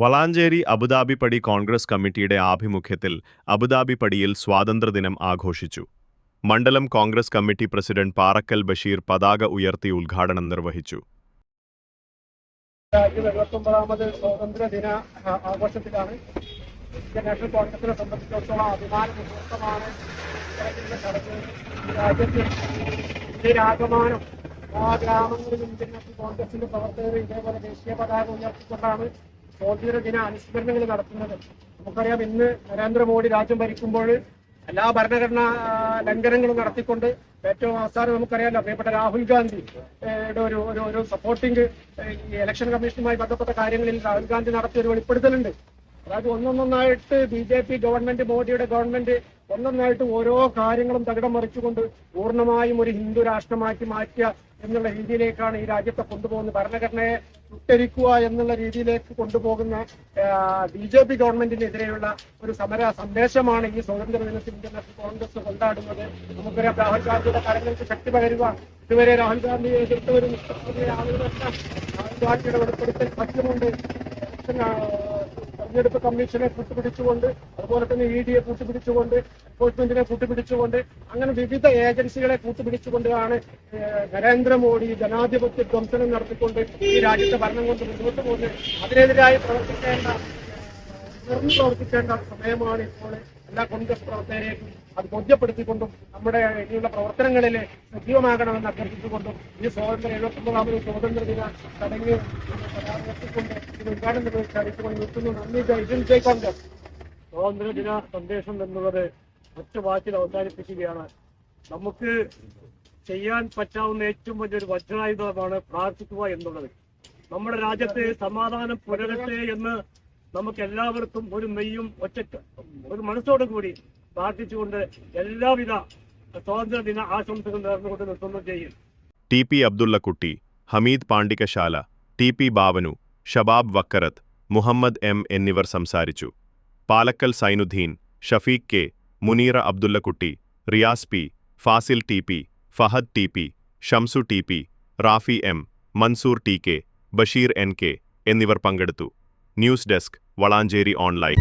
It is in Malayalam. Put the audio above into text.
വളാഞ്ചേരി അബുദാബി പടി കോൺഗ്രസ് കമ്മിറ്റിയുടെ ആഭിമുഖ്യത്തിൽ അബുദാബി പടിയിൽ സ്വാതന്ത്ര്യദിനം ആഘോഷിച്ചു. മണ്ഡലം കോൺഗ്രസ് കമ്മിറ്റി പ്രസിഡന്റ് പാറക്കൽ ബഷീർ പതാക ഉയർത്തി ഉദ്ഘാടനം നിർവഹിച്ചു. രാജ്യം എഴുപത്തൊമ്പതാമത് സ്വാതന്ത്ര്യ ആഘോഷത്തിലാണ് ഇന്ത്യൻ നാഷണൽ കോൺഗ്രസിനെ സംബന്ധിച്ചിടത്തോളം അഭിമാന മുഹൂർത്തമാണ് രാജ്യത്തിൽ എല്ലാ ഗ്രാമങ്ങളിലും ഇന്ത്യൻ നാഷണൽ കോൺഗ്രസിന്റെ പ്രവർത്തകർ ഇതേപോലെ ദേശീയ പതാക ഉയർത്തിക്കൊണ്ടാണ് സ്വാതന്ത്ര്യ ദിന അനുസ്മരണങ്ങൾ നടത്തുന്നത്. നമുക്കറിയാം ഇന്ന് നരേന്ദ്രമോദി രാജ്യം ഭരിക്കുമ്പോൾ എല്ലാ ഭരണഘടനാ ലംഘനങ്ങളും നടത്തിക്കൊണ്ട് ഏറ്റവും അവസാനം നമുക്കറിയാമല്ലോ പ്രിയപ്പെട്ട രാഹുൽ ഗാന്ധി ഒരു ഒരു ഒരു സപ്പോർട്ടിംഗ് ഈ ഇലക്ഷൻ കമ്മീഷനുമായി ബന്ധപ്പെട്ട കാര്യങ്ങളിൽ രാഹുൽ ഗാന്ധി നടത്തിയ ഒരു വെളിപ്പെടുത്തലുണ്ട്. അതായത് ഒന്നൊന്നൊന്നായിട്ട് ബി ജെ പി ഗവൺമെന്റ് മോദിയുടെ ഗവൺമെന്റ് ഒന്നൊന്നായിട്ട് ഓരോ കാര്യങ്ങളും തകിടം മറിച്ചുകൊണ്ട് പൂർണമായും ഒരു ഹിന്ദു രാഷ്ട്രമാക്കി മാറ്റുക എന്നുള്ള രീതിയിലേക്കാണ് ഈ രാജ്യത്തെ കൊണ്ടുപോകുന്നത്. ഭരണഘടനയെ ചുട്ടരിക്കുക എന്നുള്ള രീതിയിലേക്ക് കൊണ്ടുപോകുന്ന ബി ജെ പി ഗവൺമെന്റിനെതിരെയുള്ള ഒരു സമര സന്ദേശമാണ് ഈ സ്വാതന്ത്ര്യ ദിനത്തിൽ ഇന്ത്യൻ കോൺഗ്രസ് കൊണ്ടാടുന്നത്. നമുക്കറിയാം രാഹുൽ ഗാന്ധിയുടെ കാര്യങ്ങൾക്ക് ശക്തി പകരുക. ഇതുവരെ രാഹുൽ ഗാന്ധിയെ എതിർത്തവരും രാഹുൽ ഗാന്ധിയുടെ വെളിപ്പെടുത്തൽ പറ്റുന്നുണ്ട്. ആ, തെരഞ്ഞെടുപ്പ് കമ്മീഷനെ കൂട്ടുപിടിച്ചുകൊണ്ട് അതുപോലെ തന്നെ ഇ ഡിയെ കൂട്ടുപിടിച്ചുകൊണ്ട് എൻഫോഴ്സ്മെന്റിനെ കൂട്ടുപിടിച്ചുകൊണ്ട് അങ്ങനെ വിവിധ ഏജൻസികളെ കൂട്ടുപിടിച്ചുകൊണ്ടാണ് നരേന്ദ്രമോദി ജനാധിപത്യ ധ്വംസനം നടത്തിക്കൊണ്ട് ഈ രാജ്യത്തെ ഭരണം കൊണ്ട് മുന്നോട്ട് പോകുന്നത്. അതിനെതിരായി പ്രവർത്തിക്കേണ്ട തുറന്നു പ്രവർത്തിക്കേണ്ട സമയമാണ് ഇപ്പോൾ എല്ലാ കോൺഗ്രസ് പ്രവർത്തകരെയും അത് ബോധ്യപ്പെടുത്തിക്കൊണ്ടും നമ്മുടെ ഇനിയുള്ള പ്രവർത്തനങ്ങളിൽ സജീവമാകണമെന്ന് അഭ്യർത്ഥിച്ചുകൊണ്ടും ഈ സ്വാതന്ത്ര്യ എഴുപത്തൊമ്പതാമത് സ്വാതന്ത്ര്യ ദിന ചടങ്ങ് എത്തിക്കൊണ്ട് ഇത് ഉദ്ഘാടനം നിർവഹിച്ച് അറിയിച്ചുകൊണ്ട് നിർത്തുന്നു. നന്ദി. ജയ് ഹിന്ദ്. ജയ് കോൺഗ്രസ്. സ്വാതന്ത്ര്യ ദിന സന്ദേശം എന്നുള്ളത് ഒറ്റ വാക്കിൽ അവസാനിപ്പിക്കുകയാണ്. നമുക്ക് ചെയ്യാൻ പറ്റാവുന്ന ഏറ്റവും വലിയൊരു വജ്രായുധമാണ് പ്രാർത്ഥിക്കുക എന്നുള്ളത്. നമ്മുടെ രാജ്യത്തെ സമാധാനം പുലരട്ടെ എന്ന് നമുക്ക് എല്ലാവർക്കും ഒരു മെയ്യും ഒറ്റയ്ക്ക് ഒരു മനസ്സോടു കൂടി പ്രാർത്ഥിച്ചുകൊണ്ട് എല്ലാവിധ സ്വാതന്ത്ര്യ ദിന ആശംസകൾ നേർന്നുകൊണ്ട് നിർത്തുന്നു. ചെയ്യും T P Abdullakutty Hameed Pandikasala T P ബാവനു Shabab Vakkarath Muhammad M എന്നിവർ സംസാരിച്ചു. Palakkal Zainuddin Shafeeq K Muneera Abdullakutty Riyas P Fazil T P Fahad T P Shamsu T P Rafi M Mansoor T K Basheer N K എന്നിവർ പങ്കെടുത്തു. News desk. വളാഞ്ചേരി ഓൺലൈൻ.